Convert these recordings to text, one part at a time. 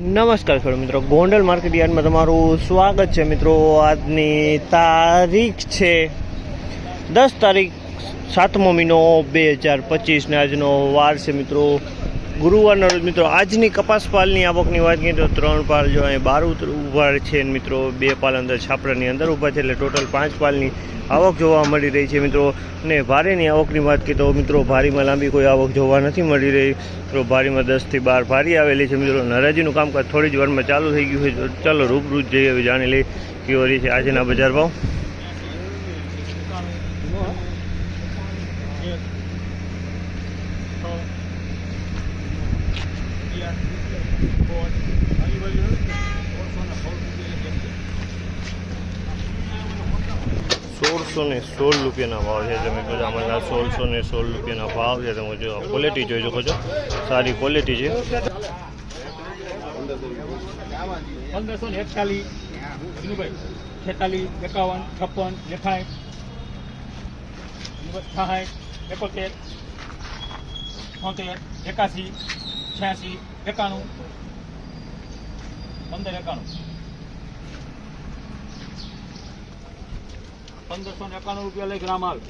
નમસ્કાર ખેડૂત મિત્રો. ગોંડલ માર્કેટ યાર્ડમાં તમારું સ્વાગત છે મિત્રો. આજની તારીખ છે દસ તારીખ સાતમો મહિનો બે હજાર પચીસને આજનો વાર છે મિત્રો. ગુરુવારના રોજ મિત્રો, આજની કપાસ પાલની આવકની વાત કરીએ તો ત્રણ પાલ જો અહીં બાર ઊભા છે મિત્રો, બે પાલ અંદર છાપરાની અંદર ઊભા છે એટલે ટોટલ પાંચ પાલની આવક જોવા મળી રહી છે મિત્રો. અને ભારેની આવકની વાત કરીએ તો મિત્રો, ભારીમાં લાંબી કોઈ આવક જોવા નથી મળી રહી. મિત્રો, ભારીમાં દસથી બાર ભારી આવેલી છે મિત્રો. નરાજીનું કામકાજ થોડી જ વારમાં ચાલુ થઈ ગયું છે. ચાલો રૂબરૂ જઈએ જાણી લઈએ કેવો રહી છે આજના બજાર ભાવ. સોળસો ને સોળ રૂપિયાના ભાવ છે. તમે બધામાં સોળસો ને સોળ રૂપિયાના ભાવ છે. તમે જો ક્વોલિટી જોઈ શકો છો. સારી ક્વોલિટી છે. પંદરસો ને એકતાલીસ એકાવન, છપ્પન એકાઠ સાહીઠ એકોતેર, છોતેર, એકાસી, છ્યાસી, એકાણું, પંદર, એકાણું. પંદરસો ને એકાણું રૂપિયા લઈ ગ્રામ આવે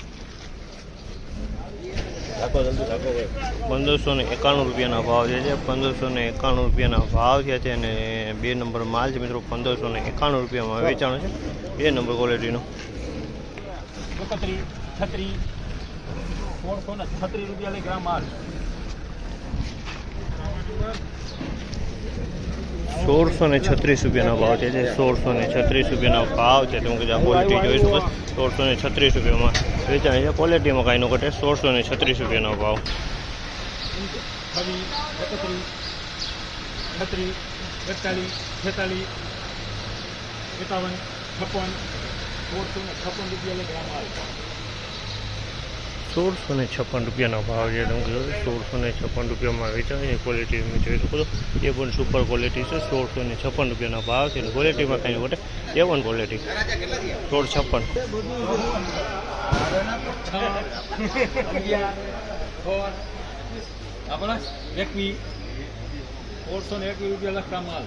પંદરસો ને એકાણું રૂપિયાના ભાવ જે છે પંદરસો ને એકાણું રૂપિયાના ભાવ છે છે અને બે નંબર માલ છે મિત્રો પંદરસો ને એકાણું રૂપિયામાં વેચાણો છે. બે નંબર ક્વોલિટીનો સોળસો ને છત્રીસ રૂપિયા લઈ ગ્રામ માલ સોળસો ને છત્રીસ રૂપિયાનો ભાવ છે જે સોળસો ને છત્રીસ રૂપિયાનો ભાવ છે. તમે કદાચ ક્વોલિટી જોઈશું શકો સોળસો ને છત્રીસ રૂપિયામાં. વેચાણ છે. ક્વોલિટીમાં કાંઈ ન ઘટે. સોળસો ને છત્રીસ રૂપિયાનો ભાવ. છત્રીસ એકતાલીસ છેતાલીસ, એકાવન, છપ્પન સોળસો ને છપ્પન રૂપિયા ગ્રામ આવે. સોળસો ને છપ્પન રૂપિયાનો ભાવ છે. તમે સોળસો ને છપ્પન રૂપિયામાં વેચાણ છે. ક્વોલિટી તમે જોઈ શકો છો. એ પણ સુપર ક્વોલિટી છે. સોળસો ને છપ્પન રૂપિયાનો ભાવ છે. અને ક્વોલિટીમાં કાંઈ ઘટે એ પણ ક્વોલિટી સોળ છપ્પન. આપણે એકવી સોળસો ને એકવીસ રૂપિયા લખતા માલ.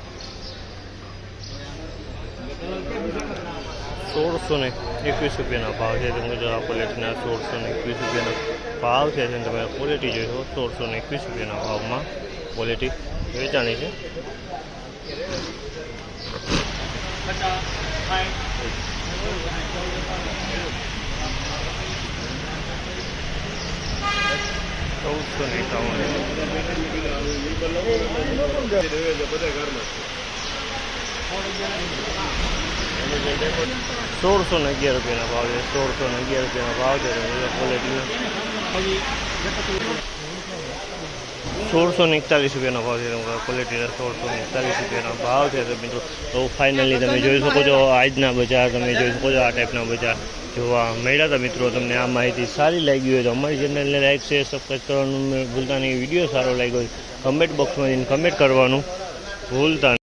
સોળસો ને એકવીસ રૂપિયાના ભાવ છે. તમે જો આ ક્વોલિટીના સોળસો ને એકવીસ રૂપિયાના ભાવ છે અને તમે ક્વોલિટી જોઈ શકો સોળસો ને એકવીસ રૂપિયાના ભાવમાં ક્વોલિટી વેચાણી છે. ચૌદસો ને એકાવન. સોળસો ને અગિયાર રૂપિયાના ભાવ છે. સોળસો ને અગિયાર રૂપિયાના ભાવ છે ક્વોલિટીના સોળસો ને એકતાલીસ રૂપિયાનો ભાવ છે ક્વોલિટીના સોળસો ને એકતાલીસ રૂપિયાના ભાવ છે. તો મિત્રો, તો ફાઇનલી તમે જોઈ શકો છો આજના બજાર, તમે જોઈ શકો છો આ ટાઈપના બજાર જોવા મળ્યા હતા. મિત્રો, તમને આ માહિતી સારી લાગી હોય તો અમારી ચેનલને લાઈક, શેર સબસ્ક્રાઈબ કરવાનું ભૂલતા નહીં. વીડિયો સારો લાગ્યો હોય કમેન્ટ બોક્સમાં જઈને કમેન્ટ કરવાનું ભૂલતા.